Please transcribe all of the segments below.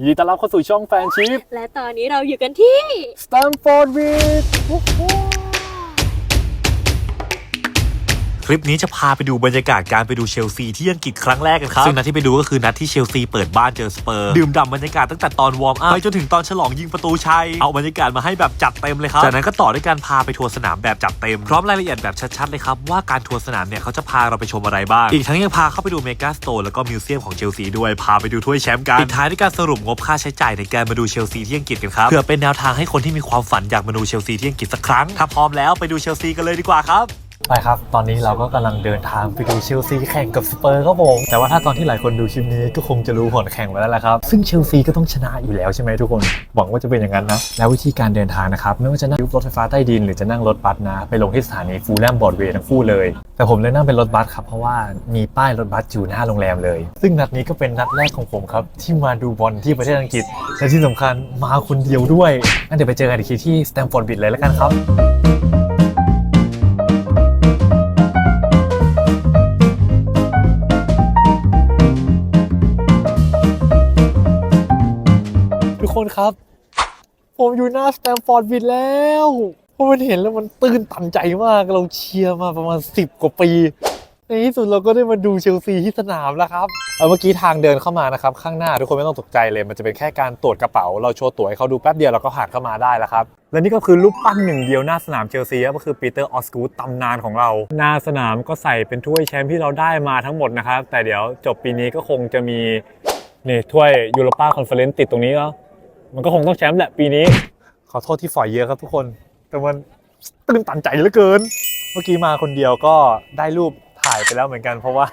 ยินดีต้อนรับเข้าสู่ช่องแฟนชิพและตอนนี้เราอยู่กันที่ Stamford Bridge ลิปนี้จะพาไปดูบรรยากาศการไปดูเชลซีที่อังกฤษครั้งแรกกันครับซึ่งนัดที่ไปดูก็คือนัดที่เชลซีเปิดบ้านเจอสเปอร์ ดื่มด่ำบรรยากาศตั้งแต่ตอนวอร์มอัพไปจนถึงตอนฉลองยิงประตูชัย เอาบรรยากาศมาให้แบบจัดเต็มเลยครับ จากนั้นก็ต่อด้วยการพาไปทัวร์สนามแบบจัดเต็ม พร้อมรายละเอียดแบบชัดๆเลยครับ ว่าการทัวร์สนามเนี่ยเขาจะพาเราไปชมอะไรบ้าง อีกทั้งยังพาเข้าไปดูเมกาสโตร์แล้วก็มิวเซียมของเชลซีด้วยพาไปดูถ้วยแชมป์กันปิดท้ายด้วยการสรุปงบค่าใช้จ่ายในการมาดูเชลซีที่อังกฤษกันครับเพื่อเป็นแนวทางให้คนที่มีความฝันอยากมาดูเชลซีที่อังกฤษสักครั้งถ้าพร้อมแล้วไปดูเชลซีกันเลยดีกว่าครับ ไปครับ ตอนนี้เราก็กำลังเดินทางไปดูเชลซีแข่งกับสเปอร์ครับผม แต่ว่าถ้าตอนที่หลายคนดูคลิปนี้ก็คงจะรู้ผลแข่งไปแล้วแหละครับ ซึ่งเชลซีก็ต้องชนะอยู่แล้วใช่ไหมทุกคน หวังว่าจะเป็นอย่างนั้นนะ แล้ววิธีการเดินทางนะครับ ไม่ว่าจะนั่งรถไฟฟ้าใต้ดินหรือจะนั่งรถบัสนะ ไปลงที่สถานีฟูลแลมบอร์ดเวย์ทั้งคู่เลย แต่ผมเลยนั่งเป็นรถบัสครับ เพราะว่ามีป้ายรถบัสอยู่หน้าโรงแรมเลย ซึ่งนัดนี้ก็เป็นนัดแรกของผมครับที่มาดูบอลที่ประเทศอังกฤษ และที่สำคัญมาคนเดียวด้วยงั้นเดี๋ยวไปเจอกันอีกทีที่สแตมฟอร์ดบิดเลยแล้วกันครับ คนครับ ผมอยู่หน้าสแตมฟอร์ดบิดแล้วผมมันเห็นแล้วมันตื่นตันใจมากเราเชียร์มาประมาณ 10 กว่าปี ในที่สุดเราก็ได้มาดูเชลซีที่สนามแล้วครับเอาเมื่อกี้ทางเดินเข้ามานะครับ ข้างหน้าทุกคนไม่ต้องตกใจเลยมันจะเป็นแค่การตรวจกระเป๋า เราโชว์ตั๋วให้เขาดูแป๊บเดียวเราก็ผ่านเข้ามาได้แล้วครับและนี่ก็คือรูปปั้นหนึ่งเดียวหน้าสนามเชลซีก็คือปีเตอร์ออสกูดตำนานของเรา หน้าสนามก็ใส่เป็นถ้วยแชมป์ที่เราได้มาทั้งหมดนะครับแต่เดี๋ยวจบปีนี้ก็คงจะมีนี่ถ้วยยูโรป้าคอนเฟอเรนซ์ติดตรงนี้แล้ว มันก็คงต้องแชมป์แหละปีนี้ ขอโทษที่ฝอยเยอะครับทุกคน แต่มันตื่นตันใจเหลือเกิน เมื่อกี้มาคนเดียวก็ได้รูปถ่ายไปแล้วเหมือนกัน เพราะว่า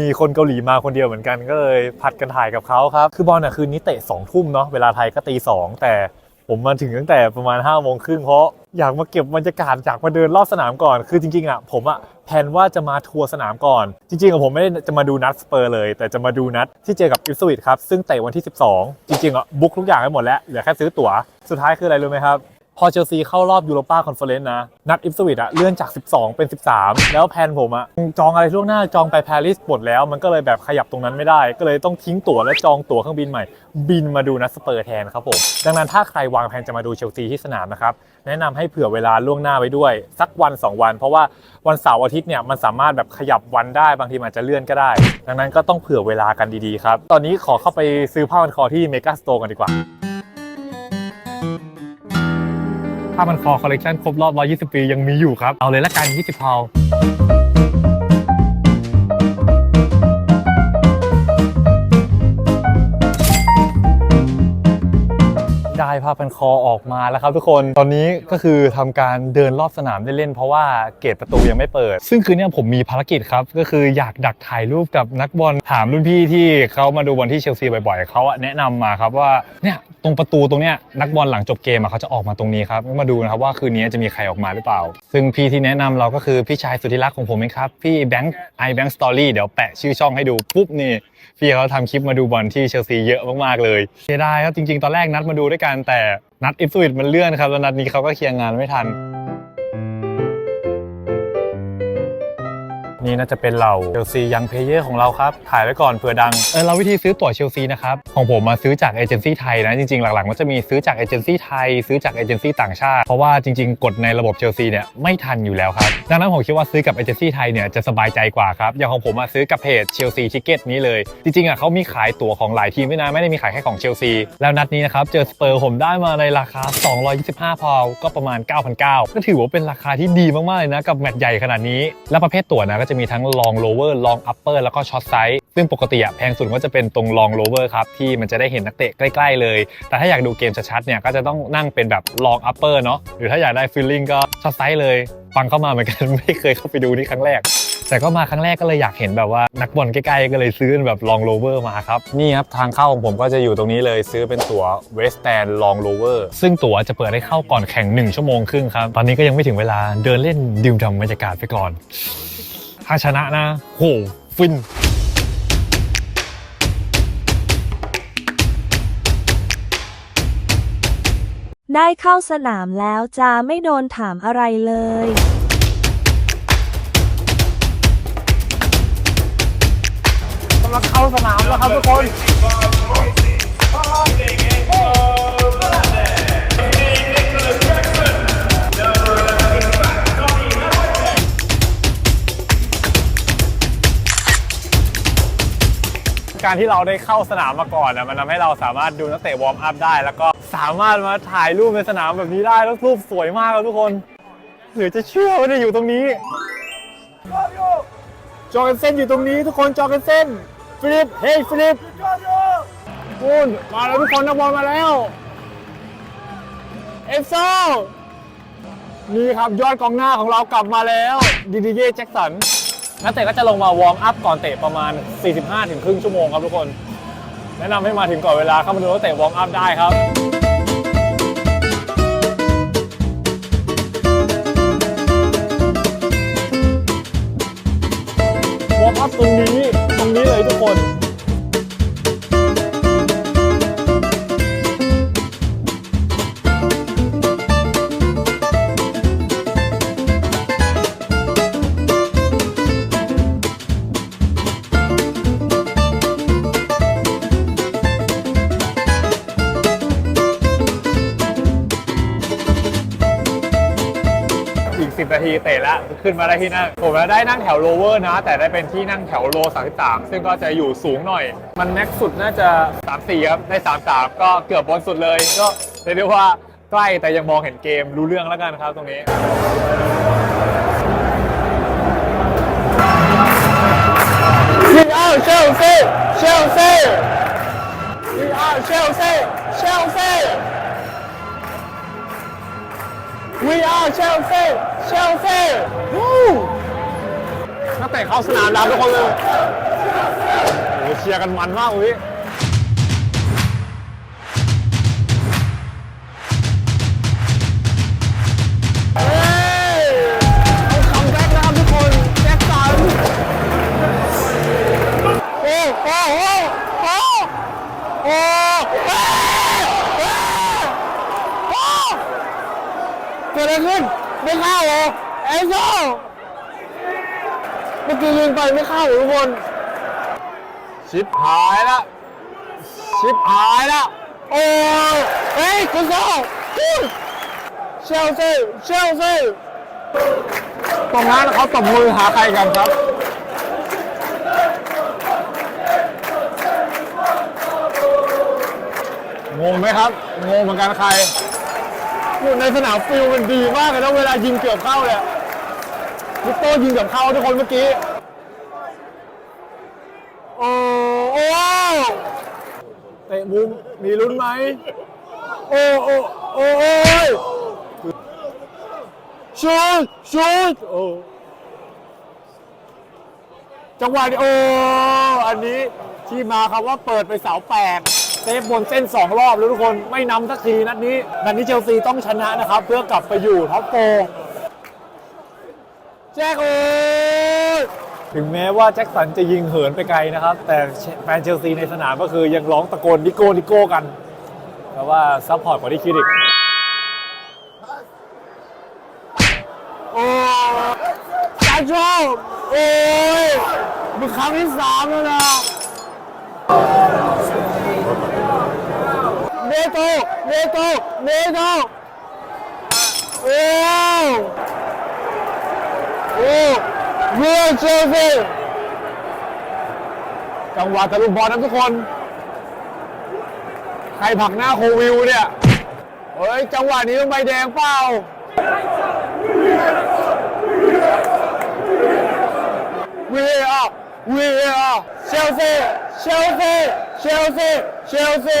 มีคนเกาหลีมาคนเดียวเหมือนกันก็เลยผัดกันถ่ายกับเขาครับ คือบอลน่ะคืนนี้เตะสองทุ่มเนาะเวลาไทยก็ตีสองแต่ผมมาถึงตั้งแต่ประมาณ5้าโมงครึ่งเพราะ อยากมาเก็บบรรยากาศอยากมาเดินรอบสนามก่อน คือจริงๆอะผมอะแผนว่าจะมาทัวร์สนามก่อน จริงๆอะผมไม่ได้จะมาดูนัดสเปอร์เลย แต่จะมาดูนัดที่เจอกับอิฟสวิตครับ ซึ่งเตะวันที่ 12 จริงๆอะบุ๊กทุกอย่างไปหมดแล้วเหลือแค่ซื้อตั๋ว สุดท้ายคืออะไรรู้ไหมครับ พอเชลซีเข้ารอบยูโรป้าคอนเฟอเรนซ์นะ นัดอิฟสวิตอะเลื่อนจาก 12 เป็น 13 แล้วแพนผมอะจองอะไรล่วงหน้าจองไปปารีสหมดแล้ว มันก็เลยแบบขยับตรงนั้นไม่ได้ ก็เลยต้องทิ้งตั๋วและจองตั๋วเครื่องบินใหม่ บินมาดูนัดสเปอร์แทนครับผม ดังนั้นถ้าใครวางแผนจะมาดูเชลซีที่สนามนะครับ แนะนำให้เผื่อเวลาล่วงหน้าไว้ด้วย สักวัน 2 วัน เพราะว่าวันเสาร์อาทิตย์เนี่ยมันสามารถแบบขยับวันได้บางทีมันอาจจะเลื่อนก็ได้ ดังนั้นก็ต้องเผื่อเวลากันดีๆครับตอนนี้ขอเข้าไปซื้อผ้าพันคอที่เมกาสโตร์กันดีกว่า ผ้าพันคอคอลเลกชันครบรอบ 120 ปียังมีอยู่ครับ เอาเลยละกัน 20พาว ผ้าพันคอออกมาแล้วครับทุกคนตอนนี้ก็คือทำการเดินรอบสนามเล่นๆเพราะว่าเกตประตูยังไม่เปิด ซึ่งคืนนี้ผมมีภารกิจครับ ก็คืออยากดักถ่ายรูปกับนักบอลถามรุ่นพี่ที่เขามาดูบอลที่เชลซีบ่อยๆเขาแนะนำมาครับว่าเนี่ยตรงประตูตรงเนี้ยนักบอลหลังจบเกมเขาจะออกมาตรงนี้ครับมาดูนะครับว่าคืนนี้จะมีใครออกมาหรือเปล่า ซึ่งพี่ที่แนะนำเราก็คือพี่ชายสุดที่รักของผมเองครับพี่แบงค์ไอแบงค์สตอรี่เดี๋ยวแปะชื่อช่องให้ดูปุ๊บนี่ พี่เขาทำคลิปมาดูบอลที่เชลซีเยอะมากๆเลยเสียดายครับจริงๆ ตอนแรกนัดมาดูด้วยกันแต่นัดอิฟสวิตมันเลื่อนครับแล้วนัดนี้เขาก็เคลียร์งานไม่ทัน นี่น่าจะเป็นเหล่าเชลซียังเพเยอร์ของเราครับ ถ่ายไว้ก่อนเผื่อดัง เออเราวิธีซื้อตั๋วเชลซีนะครับ ของผมมาซื้อจากเอเจนซี่ไทยนะ จริงๆ หลักๆมันจะมีซื้อจากเอเจนซี่ไทย ซื้อจากเอเจนซี่ต่างชาติ เพราะว่าจริงๆกฎในระบบเชลซีเนี่ยไม่ทันอยู่แล้วครับ ดังนั้นผมคิดว่าซื้อกับเอเจนซี่ไทยเนี่ยจะสบายใจกว่าครับ อย่างของผมมาซื้อกับเพจเชลซีทิเก็ตนี้เลย จริงๆอะเขามีขายตั๋วของหลายทีมด้วยนะ ไม่ได้มีขายแค่ของเชลซี แล้วนัดนี้นะครับ เจอสเปอร์ผมได้มาในราคา 225 พาวก็ประมาณ9,900ก็ถือว่าเป็นราคาที่ดีมากๆเลยนะกับแมตช์ใหญ่ขนาดนี้ และประเภทตั๋วนะก็จะมีทั้ง long lower long upper แล้วก็ short size ซึ่งปกติอะแพงสุดก็จะเป็นตรง long lower ครับ ที่มันจะได้เห็นนักเตะใกล้ ๆ เลย แต่ถ้าอยากดูเกมชัดๆเนี่ยก็จะต้องนั่งเป็นแบบ long upper เนาะหรือถ้าอยากได้ feeling ก็ short size เลย ฟังเข้ามาเหมือนกันไม่เคยเข้าไปดูนี่ครั้งแรกแต่ก็มาครั้งแรกก็เลยอยากเห็นแบบว่านักบอลใกล้ๆก็เลยซื้อแบบ long lower มาครับ นี่ครับ ทางเข้าของผมก็จะอยู่ตรงนี้เลยซื้อเป็นตั๋ว west stand long lower ซึ่งตั๋วจะเปิดให้เข้าก่อนแข่ง 1 ชั่วโมงครึ่งครับ ตอนนี้ก็ยังไม่ถึงเวลาเดินเล่นดื่มด่ำบรรยากาศไปก่อน ถ้าชนะนะโหฟินได้เข้าสนามแล้วจะไม่โดนถามอะไรเลย กำลังเข้าสนามแล้วครับทุกคน การที่เราได้เข้าสนามมาก่อนนะมันทำให้เราสามารถดูนักเตะวอร์มอัพได้ แล้วก็สามารถมาถ่ายรูปในสนามแบบนี้ได้แล้วรูปสวยมากครับทุกคนเหลือจะเชื่อว่าได้อยู่ตรงนี้จอร์เกนเซนอยู่ตรงนี้ ทุกคนจอร์เกนเซนฟิลิปเฮ้ยฟิลิปคุณมาแล้วทุกคนนักบอลมาแล้วเอฟโซนี่ครับยอดกองหน้าของเรากลับมาแล้วดิดิเย่แจ็คสัน นักเตะก็จะลงมาวอร์มอัพก่อนเตะประมาณ 45ถึงครึ่งชั่วโมงครับทุกคน แนะนำให้มาถึงก่อนเวลาเข้ามาดูนักเตะวอร์มอัพได้ครับวอร์มอัพตรงนี้ตรงนี้เลยทุกคน ทีเตะแล้วขึ้นมาได้ที่นั่งผมได้นั่งแถวโลเวอร์นะ แต่ได้เป็นที่นั่งแถวโล 33 ซึ่งก็จะอยู่สูงหน่อย มันแม็กสุดน่าจะ 34 ครับ ได้ 33 ก็เกือบบนสุดเลย ก็เรียกได้ว่าใกล้แต่ยังมองเห็นเกมรู้เรื่องแล้วกันครับตรงนี้ We are Chelsea Chelsea We are Chelsea Chelsea We are Chelsea Chelsea woo! นักเตะเข้าสนามแล้วทุกคนเลยโอ้โหเชียร์กันมันมากอุ้ ดอะไรขึ้นไม่เข้าเหรอเอโซเมื่อกี้ยิงไปไม่เข้าเหรอทุกคนชิปหายละชิปหายละโอ้ยเฮ้ยคุณโซ่เชลซีเชลซีตรงนั้นเขาตบมือหาใครกันครับงงไหมครับงงเหมือนกันใคร อยู่ในสนามฟิลมันดีมากเลยนะเวลายิงเกือบเข้าเลยลิโต้ยิงเกือบเข้าทุกคนเมื่อกี้ โอ้โอ้เตะมุมมีลุ้นไหม โอ้โอ้โอ้โอ้ยชูดชูดโอ้จังหวะนี้โอ้ อันนี้ที่มาคำว่าเปิดไปเสาแปด เซฟบนเส้น 2 รอบแล้วทุกคนไม่นำสักทีนัดนี้นัดนี้เชลซีต้องชนะนะครับ เพื่อกลับไปอยู่ท็อปโฟร์แจ็คโอ้ยถึงแม้ว่าแจ็คสันจะยิงเหินไปไกลนะครับ แต่แฟนเชลซีในสนามก็คือยังร้องตะโกนดิโก้ดิโก้กันแปลว่าซัพพอร์ตกว่าที่คิดอีกโอ้จาโจโอ้ยมึงครั้งที่สามแล้วนะ โตเนโตเนโตโอ้โอ้เรียเชลซีจังหวะตะลุมบอลนะทุกคน ใครผักหน้าโควิวเนี่ย เฮ้ย จังหวะนี้ต้องใบแดงเปล่า VAR VAR เชลซีเชลซีเชลซีเชลซี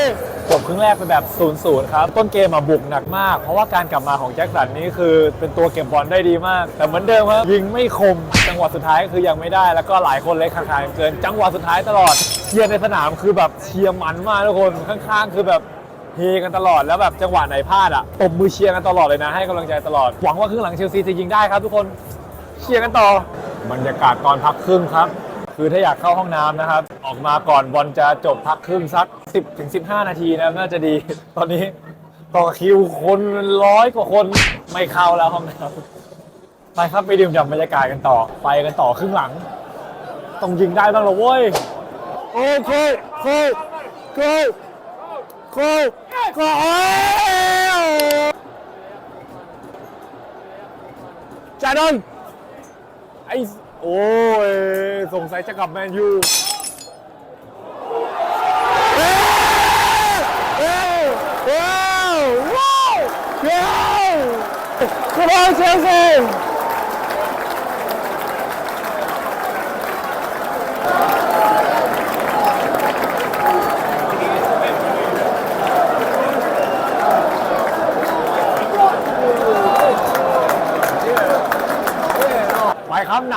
จบครึ่งแรกไปแบบ0-0ครับ ต้นเกมมาบุกหนักมาก เพราะว่าการกลับมาของแจ็คสันนี่คือเป็นตัวเก็บบอลได้ดีมาก แต่เหมือนเดิมครับยิงไม่คม จังหวะสุดท้ายก็คือยังไม่ได้ แล้วก็หลายคนเลยขาดๆเกิน จังหวะสุดท้ายตลอดเชียร์ในสนามคือแบบเชียร์มันมากทุกคนข้างๆ คือแบบเฮกันตลอดแล้วแบบจังหวะไหนพลาดอะตบมือเชียร์กันตลอดเลยนะให้กำลังใจตลอดหวังว่าครึ่งหลังเชลซีจะยิงได้ครับ ทุกคนเชียร์กันต่อบรรยากาศตอนพักครึ่งครับ คือถ้าอยากเข้าห้องน้ำนะครับ ออกมาก่อนบอลจะจบพักครึ่งสัก 10ถึง15 นาทีนะน่าจะดี ตอนนี้ต่อคิวคนร้อยกว่าคนไม่เข้าแล้วห้องน้ำไปครับไปดื่มด่ำบรรยากาศกันต่อ ไปกันต่อครึ่งหลัง ต้องยิงได้บ้างเหรอเว้ยโอ้โคโคโคโคโคโอ้จาดอนไอ โอ้ย สงสัยจะกลับแมนยูกระโดดเชลซี Yeah.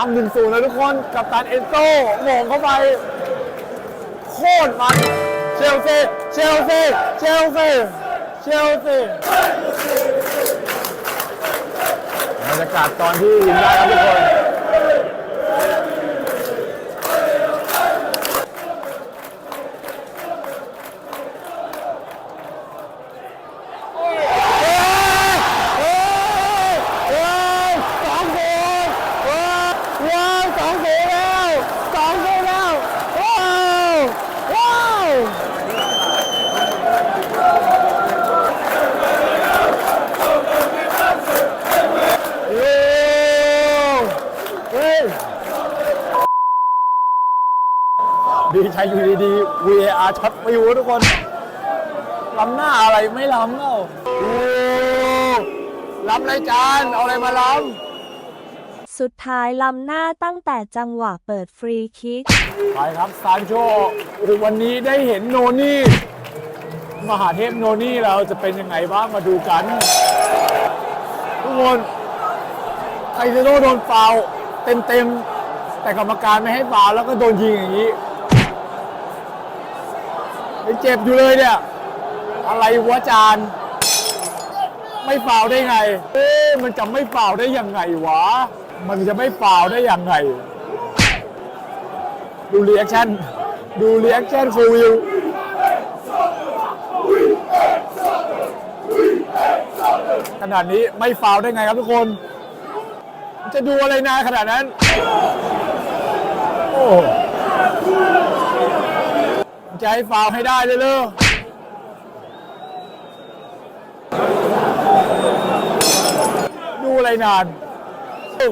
ำหนึ่งศูนย์แล้วทุกคนกับตันเอนโซโหม่งเข้าไป โคตรมันเชลซีเชลซีเชลซีเชลซีบรรยากาศตอนที่ยิงได้ครับทุกคน สองศูนย์ว้าวสองศูนย์แล้วสองศูนย์แล้วว้าวว้าวโอ้เฮ้ย ดีใจอยู่ดีๆ VAR ช็อตไปอยู่ทุกคนล้ำหน้าอะไรไม่ล้ำเอ้าโอ้ล้ำรายจาน เอาอะไรมาล้ำสุดท้ายล้ำหน้าตั้งแต่จังหวะเปิดฟรีคิกไปครับซานโชโอ้โหวันนี้ได้เห็นโนนี่ มหาเทพโนนี่เราจะเป็นยังไงบ้างมาดูกัน ทุกคนไคเซโร่โดนฟาวล์เต็มๆ แต่กรรมการไม่ให้ฟาวล์แล้วก็โดนยิงอย่างนี้ ยังเจ็บอยู่เลยเนี่ย อะไรวะจาน ไม่ฟาวได้ไง เอ๊ะมันจะไม่ฟาวได้ยังไงวะ มันจะไม่ฟาวได้ยังไง ดูเรีแอคชั่น ดูเรีแอคชั่นโควิวขนาดนี้ไม่ฟาวได้ไงครับทุกคน จะดูอะไรนานขนาดนั้น โอ้ ให้ฟาวให้ได้เลยเลยดูอะไรนานเอ้ย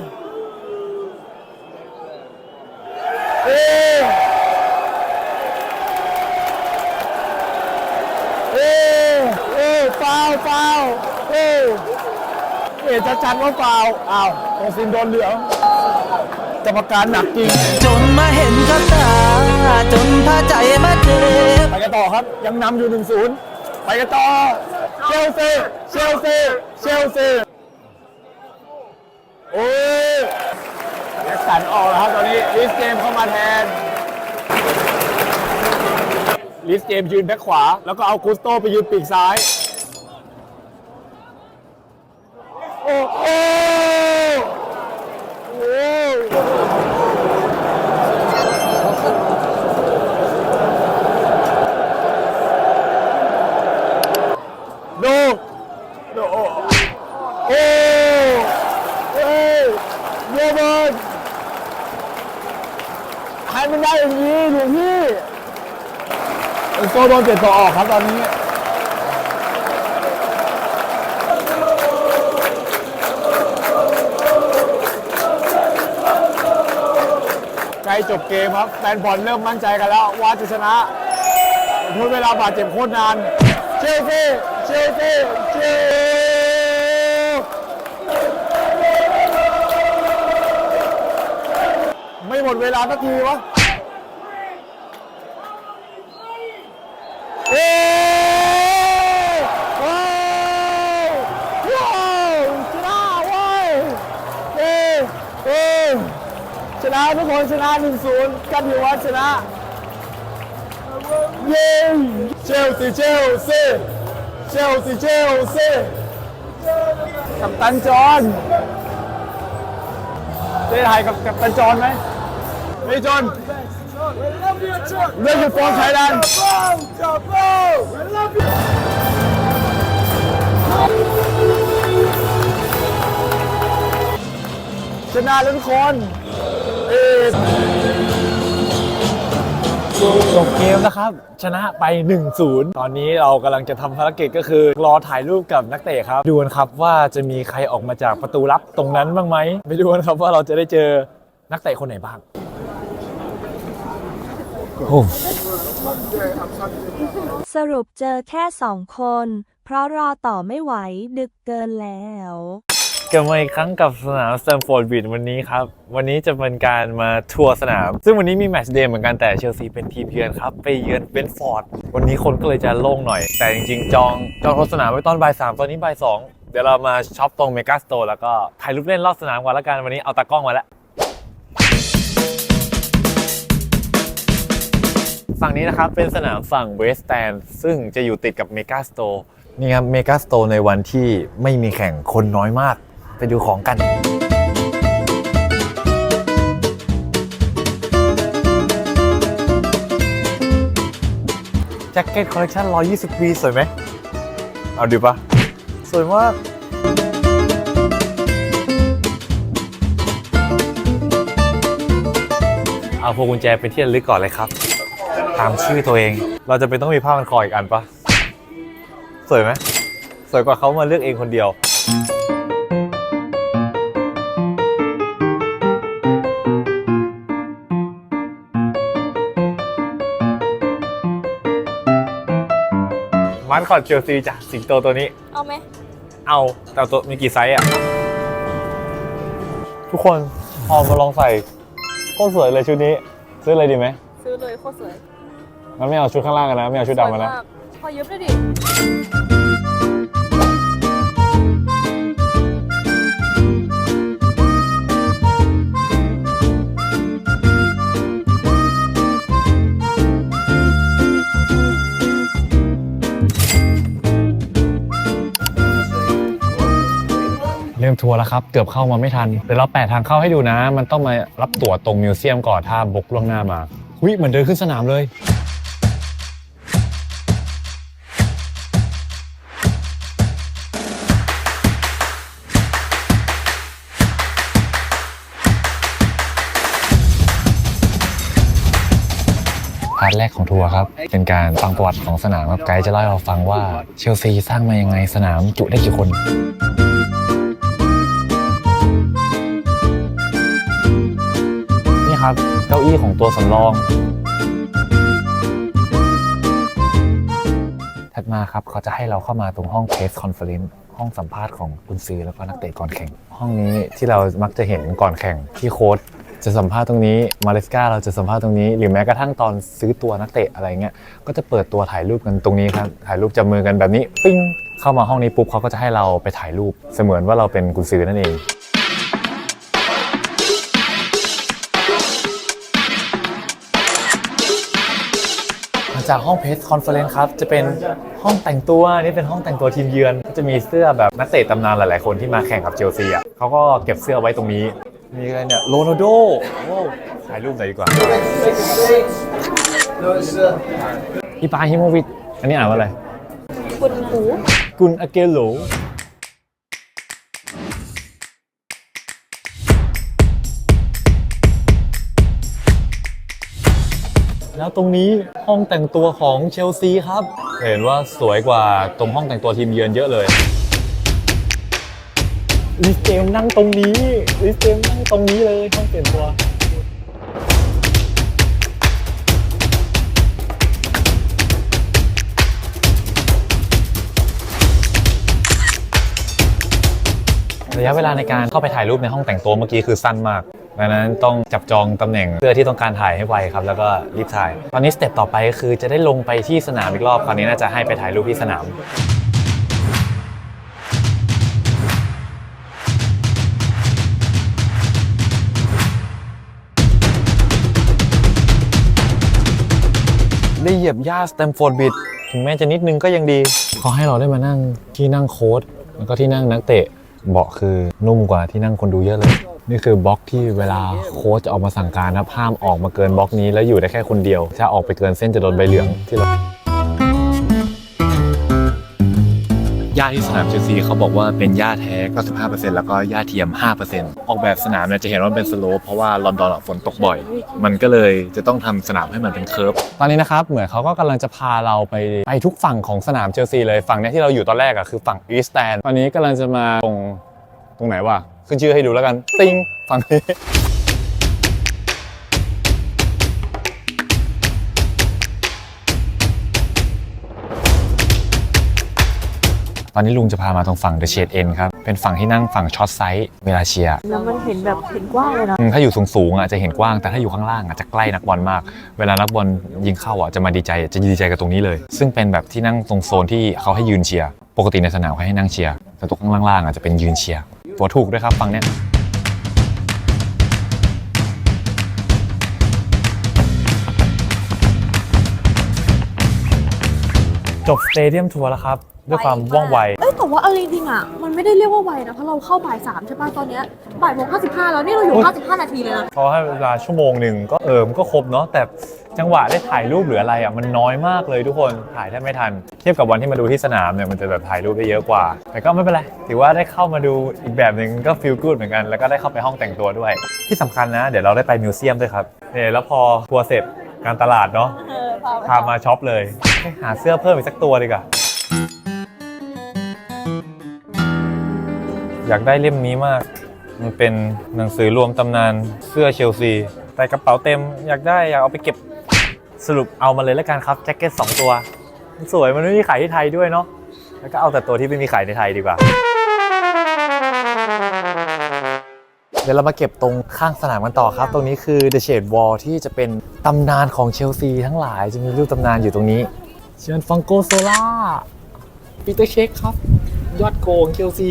เอ้ยเอ้ยฟาวฟาวเอ้ยเอ๊ะจะจันว่าฟาวอ้าวโอซินโดนเหลือง กรรมการหนักจริง จนมาเห็นกับตา จนพาใจมาเจ็บไปกันต่อครับ ยังนำอยู่ 1-0 ไปกันต่อ เชลซี เชลซี เชลซี โอ้ยแจ็คสันออกแล้วครับตอนนี้ ลิสเจมส์เข้ามาแทน ลิสเจมส์ยืนแบ็คขวา แล้วก็เอากุสโตไปยืนปีกซ้าย โอ้โหโอ้ดูดูโอ้โอ้เฮ้ยโรเบิร์ตให้มันได้อย่างนี้หลวงพี่เอ็นโซโดนเปลี่ยนตัวออกครับตอนนี้ ใกล้จบเกมครับ แฟนบอลเริ่มมั่นใจกันแล้ว ว่าจะชนะทดเวลาบาดเจ็บโคตรนาน เชลซีเชลซีเชลไม่หมดเวลาสักทีวะ เอ้ว้าวว้าวชนะเว้ยเอ้เอ้ชนะทุกคนชนะ1-0กันอยู่ว่าชนะ เย้เชลซีเชลซีเชลซีเชลซีกับตันจอนได้ถ่ายกับกับตันจอนไหมไม่จอน เรื่องอยู่ฟอร์มไทยแลนด์ชนะแล้วทุกคนเอจบเกมนะครับ ชนะไป 1-0 ตอนนี้เรากำลังจะทำภารกิจก็คือ รอถ่ายรูปกับนักเตะครับ ดูกันครับว่าจะมีใครออกมาจากประตูลับตรงนั้นบ้างไหมไปดูกันครับว่าเราจะได้เจอนักเตะคนไหนบ้าง โอ้สรุปเจอแค่สองคน เพราะรอต่อไม่ไหวดึกเกินแล้วกลับมาอีกครั้งกับสนามสแตมฟอร์ดบริดวันนี้ครับ วันนี้จะเป็นการมาทัวร์สนาม ซึ่งวันนี้มีแมตช์เดย์เหมือนกันแต่เชลซีเป็นทีมเยือนครับ ไปเยือนเบนฟอร์ด วันนี้คนก็เลยจะโล่งหน่อย แต่จริงๆ จองจองโทรสนามไว้ตอนบ่ายสามตอนนี้บ่ายสองเดี๋ยวเรามาช็อปตรงเมกาสโตร์แล้วก็ถ่ายรูปเล่นรอบสนามก่อนละกันวันนี้เอาตากล้องมาแล้ว ฝั่งนี้นะครับเป็นสนามฝั่งเวส t แ n นซึ่งจะอยู่ติดกับเมกาสโตร์นี่ครับเมกาสโตร์ในวันที่ไม่มีแข่งคนน้อยมาก ไปดูของกันแจ็คเก็ตคอลเลคชัน120ปีสวยไหม เอาดูปะสวยมากเอาพวงกุญแจไปที่ระลึกก่อนเลยครับ ตามชื่อตัวเอง เราจะเป็นต้องมีผ้ามันคออีกอันปะสวยไหมสวยกว่าเขามาเลือกเองคนเดียว มันคอดเชลซีจ้ะสิงโตตัวนี้ เอาไหม เอาแต่ตัวมีกี่ไซส์อะ ทุกคนพอมาลองใส่โคตรสวยเลยชุดนี้ ซื้อเลยดีไหม ซื้อเลยโคตรสวย งั้นไม่เอาชุดข้างล่างกันนะไม่เอาชุดดำกันนะสวยมากพอเย็บด้วยดิ เริ่มทัวร์แล้วครับ เกือบเข้ามาไม่ทันเดี๋ยวเราแปะทางเข้าให้ดูนะ มันต้องมารับตั๋วตรงมิวเซียมก่อนถ้าบุกล่วงหน้ามาหุยเหมือนเดินขึ้นสนามเลยาร์ทแรกของทัวร์ครับ เป็นการฟังประวัติของสนามครับไกด์จะเล่าให้เราฟังว่าเชลซีสร้างมายังไงสนามจุได้กี่คน นี่ครับเก้าอี้ของตัวสำรอง ถัดมาครับเขาจะให้เราเข้ามาตรงห้อง press conference ห้องสัมภาษณ์ของกุนซือแล้วก็นักเตะก่อนแข่ง ห้องนี้ที่เรามักจะเห็นก่อนแข่งที่โค้ช จะสัมภาษณ์ตรงนี้มาเลสกาเราจะสัมภาษณ์ตรงนี้ หรือแม้กระทั่งตอนซื้อตัวนักเตะอะไรเงี้ยก็จะเปิดตัวถ่ายรูปกันตรงนี้ครับถ่ายรูปจับมือกันแบบนี้ปิ้งเข้ามาห้องนี้ปุ๊บเขาก็จะให้เราไปถ่ายรูปเสมือนว่าเราเป็นกุนซือนั่นเองจากห้องเพจคอนเฟอเรนซ์ครับ จะเป็นห้องแต่งตัวนี่เป็นห้องแต่งตัวทีมเยือน ก็จะมีเสื้อแบบนักเตะตำนานหลาย ๆ คนที่มาแข่งกับเชลซีอะเขาก็เก็บเสื้อไว้ตรงนี้ มีอะไรเนี่ยโรนัลโดถ่ายรูปหน่อยดีกว่าอีปาฮิโมวิชอันนี้อ่านว่าอะไรคุณหูกุนอาเกโลแล้วตรงนี้ห้องแต่งตัวของเชลซีครับ เห็นว่าสวยกว่าตรงห้องแต่งตัวทีมเยือนเยอะเลย ลิสเจมนั่งตรงนี้ลิสเจมนั่งตรงนี้เลยห้องเปลี่ยนตัว ระยะเวลาในการเข้าไปถ่ายรูปในห้องแต่งตัวเมื่อกี้คือสั้นมากดังนั้นต้องจับจองตำแหน่งเสื้อที่ต้องการถ่ายให้ไวครับ แล้วก็รีบถ่าย ตอนนี้สเต็ปต่อไปคือจะได้ลงไปที่สนามอีกรอบคราวนี้น่าจะให้ไปถ่ายรูปที่สนาม ได้เหยียบหญ้าสแตมฟอร์ดบิดถึงแม้จะนิดนึงก็ยังดี เขาให้เราได้มานั่งที่นั่งโค้ดแล้วก็ที่นั่งนักเตะเบาะคือนุ่มกว่าที่นั่งคนดูเยอะเลย นี่คือบล็อกที่เวลาโค้ชจะออกมาสั่งการนะห้ามออกมาเกินบล็อกนี้แล้วอยู่ได้แค่คนเดียว ถ้าออกไปเกินเส้นจะโดนใบเหลืองที่เรา หญ้าที่สนามเชลซีเขาบอกว่าเป็นหญ้าแท้ 95%แล้วก็หญ้าเทียม 5%ออกแบบสนามเนี่ยจะเห็นว่าเป็นสโลปเพราะว่าลอนดอนฝนตกบ่อย มันก็เลยจะต้องทำสนามให้มันเป็นเคิร์ฟตอนนี้นะครับเหมือนเขาก็กำลังจะพาเราไปไปทุกฝั่งของสนามเชลซีเลยฝั่งนี้ที่เราอยู่ตอนแรกอะคือฝั่งอีสแตนตอนนี้กำลังจะมาตรงตรงไหนวะขึ้นชื่อให้ดูแล้วกัน ติงฝั่งนี้ ตอนนี้ลุงจะพามาตรงฝั่ง The Shade End ครับ เป็นฝั่งที่นั่งฝั่งช็อตไซส์เวลาเชียร์แล้วมันเห็นแบบเห็นกว้างเลยนะอืมถ้าอยู่สูงๆอะจะเห็นกว้าง แต่ถ้าอยู่ข้างล่างอะจะใกล้นักบอลมาก เวลานักบอลยิงเข้าอะจะมาดีใจจะดีใจกับตรงนี้เลย ซึ่งเป็นแบบที่นั่งตรงโซนที่เขาให้ยืนเชียร์ ปกติในสนามเขาให้นั่งเชียร์ แต่ตรงข้างล่างๆอะจะเป็นยืนเชียร์ ตัวถูกด้วยครับฝั่งเนี้ย จบสเตเดียมทัวร์แล้วครับ ด้วยความว่องไว เอ้ยแต่ว่าเอาจริงๆอะมันไม่ได้เรียกว่าไวนะเพราะเราเข้าบ่ายสามใช่ป่ะตอนเนี้ยบ่ายโมงห้าสิบห้าแล้วนี่เราอยู่โอ๊ยห้าสิบห้านาทีเลยนะเขาให้เวลาชั่วโมงหนึ่งก็เออมันก็ครบเนาะแต่จังหวะได้ถ่ายรูปหรืออะไรอะมันน้อยมากเลยทุกคนถ่ายแทบไม่ทัน เทียบกับวันที่มาดูที่สนามเนี่ยมันจะแบบถ่ายรูปได้เยอะกว่า แต่ก็ไม่เป็นไรถือว่าได้เข้ามาดูอีกแบบหนึ่งก็ฟีลกู๊ดเหมือนกันแล้วก็ได้เข้าไปห้องแต่งตัวด้วย ที่สำคัญนะเดี๋ยวเราได้ไปมิวเซียมด้วยครับเนี่ยแล้วพอทัวร์เสร็จการตลาดเนาะเออพาไปพามาช็อปเลยหาเสื้อเพิ่มอีกสักตัวดีกว่า อยากได้เล่มนี้มาก มันเป็นหนังสือรวมตำนานเสื้อเชลซี แต่กระเป๋าเต็มอยากได้อยากเอาไปเก็บสรุปเอามาเลยแล้วกันครับแจ็คเก็ตสองตัวมันสวยมันไม่มีขายที่ไทยด้วยเนาะแล้วก็เอาแต่ตัวที่ไม่มีขายในไทยดีกว่า เดี๋ยวเรามาเก็บตรงข้างสนามกันต่อครับ ตรงนี้คือ The Shade Wall ที่จะเป็นตำนานของเชลซีทั้งหลายจะมีรูปตำนานอยู่ตรงนี้ เชิญฟังโกโซล่าปีเตอร์เชคครับ ยอดโกงเชลซี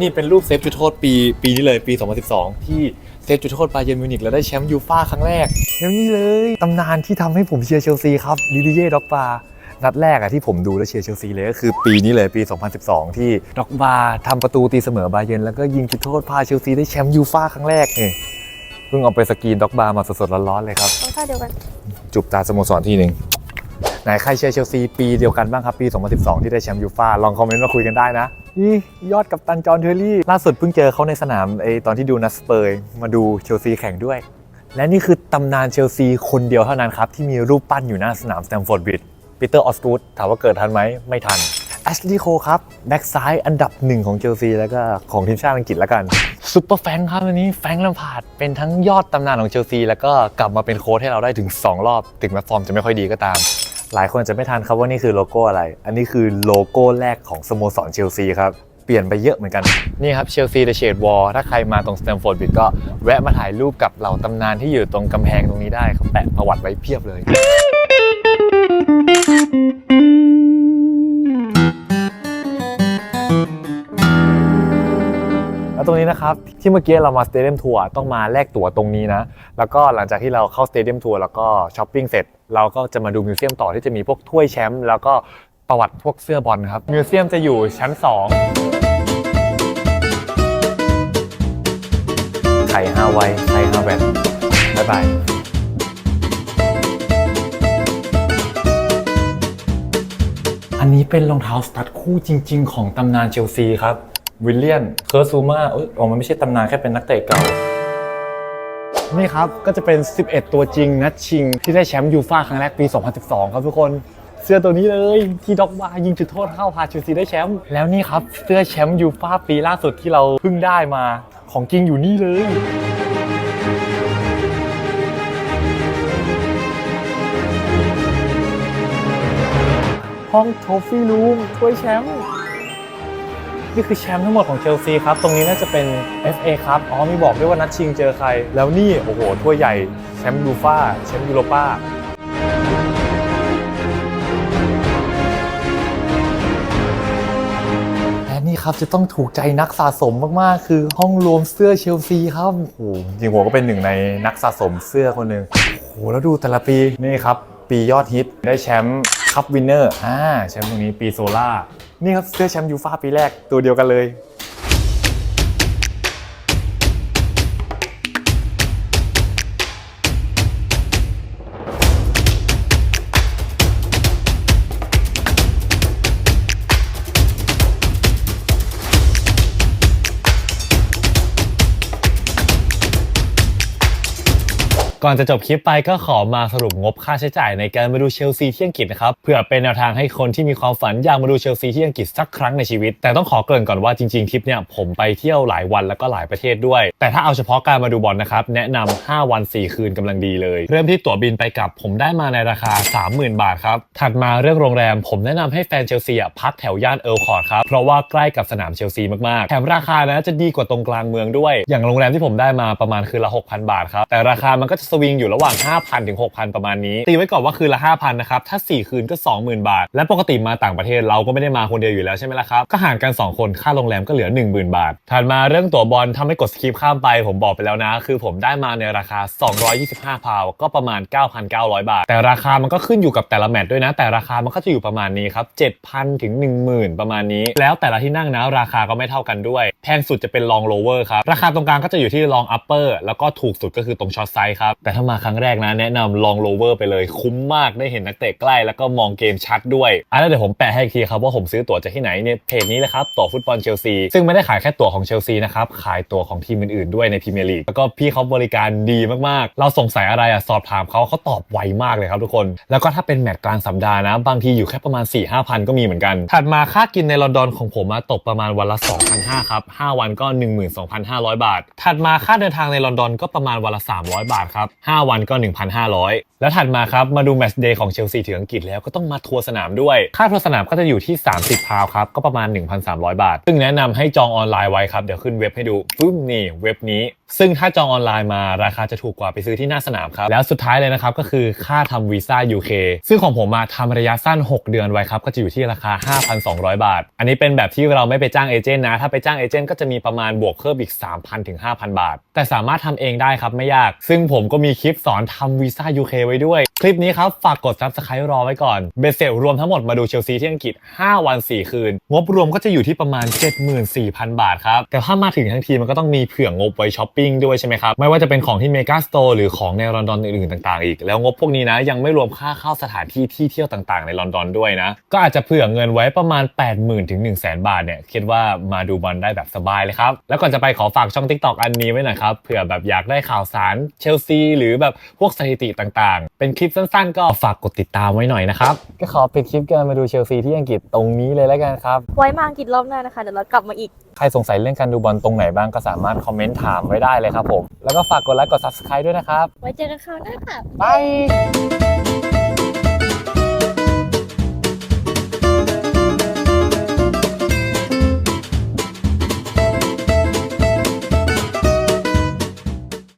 นี่เป็นรูปเซฟจุดโทษปีปีนี้เลยปี 2012 ที่เซฟจุดโทษบาเยร์นมิวนิกแล้วได้แชมป์ยูฟ่าครั้งแรกแล้วนี่เลยตำนานที่ทำให้ผมเชียร์เชลซีครับลิดิเย่ด็อกบานัดแรกอะที่ผมดูแล้วเชียร์เชลซีเลยก็คือปีนี้เลยปี 2012 ที่ด็อกบาทำประตูตีเสมอบาเยร์นแล้วก็ยิงจุดโทษพาเชลซีได้แชมป์ยูฟ่าครั้งแรกนี่เพิ่งเอาไปสกรีนด็อกบามาสดๆร้อนๆเลยครับต้องท่าเดียวกันจุบตาสโมสรทีหนึ่งไหนใครเชียร์เชลซีปีเดียวกันบ้างครับปี 2012 ที่ได้แชมป์ยูฟ่าลองคอมเมนต์มาคุยกันได้นะ นี่ยอดกับตันจอห์นเทอร์รี่ ล่าสุดเพิ่งเจอเขาในสนามไอตอนที่ดูนัสเปอร์มาดูเชลซีแข่งด้วย และนี่คือตำนานเชลซีคนเดียวเท่านั้นครับ ที่มีรูปปั้นอยู่หน้าสนามสแตมฟอร์ดบริดจ์ปีเตอร์ออสกูดถามว่าเกิดทันไหมไม่ทันแอชลีย์โคครับ แบ็กซ้ายอันดับหนึ่งของเชลซีแล้วก็ของทีมชาติอังกฤษแล้วกันซุปเปอร์แฟงครับอันนี้แฟงลมพาร์ดเป็นทั้งยอดตำนานของเชลซีแล้วก็กลับมาเป็นโค้ชให้เราได้ถึง 2 รอบ ถึงแม้ฟอร์มจะไม่ค่อยดีก็ตาม หลายคนจจะไม่ทันครับว่านี่คือโลโก้อะไร อันนี้คือโลโก้แรกของสโมสรเชลซีครับ เปลี่ยนไปเยอะเหมือนกัน นี่ครับเชลซีเดอะเชดวอลถ้าใครมาตรงสแตมฟอร์ดบิดก็แวะมาถ่ายรูปกับเหล่าตำนานที่อยู่ตรงกำแพงตรงนี้ได้เขาแปะประวัติไว้เพียบเลย ตรงนี้นะครับที่เมื่อกี้เรามาสเตเดียมทัวร์ต้องมาแลกตั๋วตรงนี้นะ แล้วก็หลังจากที่เราเข้าสเตเดียมทัวร์แล้วก็ช้อปปิ้งเสร็จ เราก็จะมาดูมิวเซียมต่อที่จะมีพวกถ้วยแชมป์แล้วก็ประวัติพวกเสื้อบอลครับมิวเซียมจะอยู่ชั้น 2 ไข่ฮาไวไข่ฮาแวนบ๊ายบายอันนี้เป็นรองเท้าสตั๊ดคู่จริง ๆ ของตำนานเชลซีครับ วิลเลียน เคอร์ซูมาเอ้ยอ๋อมันไม่ใช่ตำนานแค่เป็นนักเตะเก่า นี่ครับ ก็จะเป็น 11 ตัวจริงนัดชิง ที่ได้แชมป์ยูฟ่าครั้งแรกปี 2012 ครับทุกคน เสื้อตัวนี้เลยที่ด็อกบายิงจุดโทษเข้าพาเชลซีได้แชมป์ แล้วนี่ครับ เสื้อแชมป์ยูฟ่าปีล่าสุดที่เราเพิ่งได้มา ของจริงอยู่นี่เลยห้องโทฟี่รูมถ้วยแชมป์ นี่คือแชมป์ทั้งหมดของเชลซีครับ ตรงนี้น่าจะเป็น FA ครับ อ๋อมีบอกด้วยว่านัดชิงเจอใคร แล้วนี่ โอ้โห ถ้วยใหญ่ แชมป์ยูฟ่าแชมป์ยูโรป้าและนี่ครับจะต้องถูกใจนักสะสมมากๆ คือห้องรวมเสื้อเชลซีครับ โอ้โหจริงๆผมก็เป็นหนึ่งในนักสะสมเสื้อคนหนึ่งโอ้โหแล้วดูแต่ละปีนี่ครับปียอดฮิตได้แชมป์คัพวินเนอร์อ่าแชมป์ตรงนี้ปีโซล่า นี่ครับเสื้อแชมป์ยูฟ่าปีแรกตัวเดียวกันเลย ก่อนจะจบคลิปไปก็ขอมาสรุปงบค่าใช้จ่ายในการมาดูเชลซีที่อังกฤษนะครับเพื่อเป็นแนวทางให้คนที่มีความฝันอยากมาดูเชลซีที่อังกฤษสักครั้งในชีวิต แต่ต้องขอเกริ่นก่อนว่าจริงๆทริปเนี่ยผมไปเที่ยวหลายวันแล้วก็หลายประเทศด้วย แต่ถ้าเอาเฉพาะการมาดูบอลนะครับแนะนำ5วัน 4 คืนกำลังดีเลย เริ่มที่ตั๋วบินไปกลับ ผมได้มาในราคา 30,000 บาทครับถัดมาเรื่องโรงแรม ผมแนะนำให้แฟนเชลซีอะพักแถวย่านเอิร์ลคอร์ดครับเพราะว่าใกล้กับสนามเชลซีมากๆแถมราคานะจะดีกว่าตรงกลางเมืองด้วย อย่างโรงแรมที่ผมได้มาประมาณคืนละ6,000 บาทครับแต่ราคามันก็จะสวิงอยู่ระหว่าง 5,000 ถึง 6,000 ประมาณนี้ ตีไว้ก่อนว่าคืนละ 5,000 นะครับ ถ้า 4 คืนก็ 20,000 บาท และปกติมาต่างประเทศเราก็ไม่ได้มาคนเดียวอยู่แล้วใช่ไหมล่ะครับ ก็หารกัน 2 คนค่าโรงแรมก็เหลือ 10,000 บาท ถัดมาเรื่องตั๋วบอลถ้าไม่กดสคิปข้ามไป ผมบอกไปแล้วนะ คือผมได้มาในราคา 225 พาว ก็ประมาณ 9,900 บาท แต่ราคามันก็ขึ้นอยู่กับแต่ละแมตช์ด้วยนะ แต่ราคามันก็จะอยู่ประมาณนี้ครับ7,000 ถึง 10,000 ประมาณนี้ แล้วแต่ละที่นั่งนะราคาก็ไม่เท่ากันด้วย แพงสุดจะเป็นลองโลเวอร์ครับ ราคาตรงกลางก็จะอยู่ที่ลองอัปเปอร์แล้วก็ถูกสุดก็คือตรงช็อตไซส์ครับแต่ถ้ามาครั้งแรกนะแนะนำลองโลเวอร์ไปเลยคุ้มมากได้เห็นนักเตะใกล้แล้วก็มองเกมชัดด้วยอะแล้วเดี๋ยวผมแปะให้ทีครับว่าผมซื้อตั๋วจากที่ไหนเนี่ยเพจนี้เลยครับตั๋วฟุตบอลเชลซีซึ่งไม่ได้ขายแค่ตั๋วของเชลซีนะครับขายตั๋วของทีมอื่นๆด้วยในพรีเมียร์ลีกแล้วก็พี่เขาบริการดีมากๆ เราสงสัยอะไรอะสอบถามเขาเขาตอบไวมากเลยครับทุกคน แล้วก็ถ้าเป็นแมตช์กลางสัปดาห์นะ บางทีอยู่แค่ประมาณ4 5 0 0 0ก็มีเหมือนกัน ถัดมาค่ากินในลอนดอนของผมมาตกประมาณวันละ 2,500ครับ5วันก็ 12,500 บาท ถัดมาค่าเดินทางในลอนดอนก็ประมาณวันละ 300 บาทครับ5 วันก็ 1,500 แล้วถัดมาครับมาดูแมตช์เดย์ของเชลซีถึงอังกฤษแล้วก็ต้องมาทัวร์สนามด้วย ค่าทัวร์สนามก็จะอยู่ที่ 30 พาวครับ ก็ประมาณ 1,300 บาท ซึ่งแนะนำให้จองออนไลน์ไว้ครับ เดี๋ยวขึ้นเว็บให้ดูฟึ้มนี่เว็บนี้ซึ่งถ้าจองออนไลน์มาราคาจะถูกกว่าไปซื้อที่หน้าสนามครับ แล้วสุดท้ายเลยนะครับ ก็คือค่าทำวีซ่า UK ซึ่งของผมมาทำระยะสั้น 6 เดือนไว้ครับ ก็จะอยู่ที่ราคา 5,200 บาท อันนี้เป็นแบบที่เราไม่ไปจ้างเอเจนต์นะ ถ้าไปจ้างเอเจนต์ก็จะมีประมาณบวกเพิ่มอีก 3,000ถึง5,000 บาท แต่สามารถทำเองได้ครับไม่ยาก ซึ่งผมก็มีคลิปสอนทำวีซ่า UK ไว้ด้วย ลิปนี้ครับ ฝากกด subscribe รอไว้ก่อน เบสเซลรวมทั้งหมดมาดูเชลซีที่อังกฤษ 5 วัน 4 คืน งบรวมก็จะอยู่ที่ประมาณ 74,000 บาทครับ แต่ถ้ามาถึงทั้งทีมันก็ต้องมีเผื่องบไว้ช้อปปิ้งด้วยใช่ไหมครับ ไม่ว่าจะเป็นของที่เมกาสโตร์หรือของในลอนดอนอื่นๆต่างๆ อีก แล้วงบพวกนี้นะยังไม่รวมค่าเข้าสถานที่ที่เที่ยวต่างๆ ในลอนดอนด้วยนะ ก็อาจจะเผื่อเงินไว้ประมาณ 80,000ถึง1 0 0 0 0 0 บาทเนี่ยคิดว่ามาดูบอลได้แบบสบายเลยครับแล้วก่อนจะไปขอฝากช่อง TikTok อันนี้ไว้หน่อยครับเผื่อแบบอยากได้ข่าวสารเชลซีหรือแบบพวกสถิติต่างๆ เป็นคลิปสั้นๆ ก็ฝากกดติดตามไว้หน่อยนะครับ ก็ขอปิดคลิปกันมาดูเชลซีที่อังกฤษตรงนี้เลยแล้วกันครับ ไว้มาอังกฤษรอบหน้านะคะ เดี๋ยวเรากลับมาอีก ใครสงสัยเรื่องการดูบอลตรงไหนบ้างก็สามารถคอมเมนต์ถามไว้ได้เลยครับผม แล้วก็ฝากกดไลค์กด subscribe ด้วยนะครับ ไว้เจอกันคราวหน้าค่ะ บาย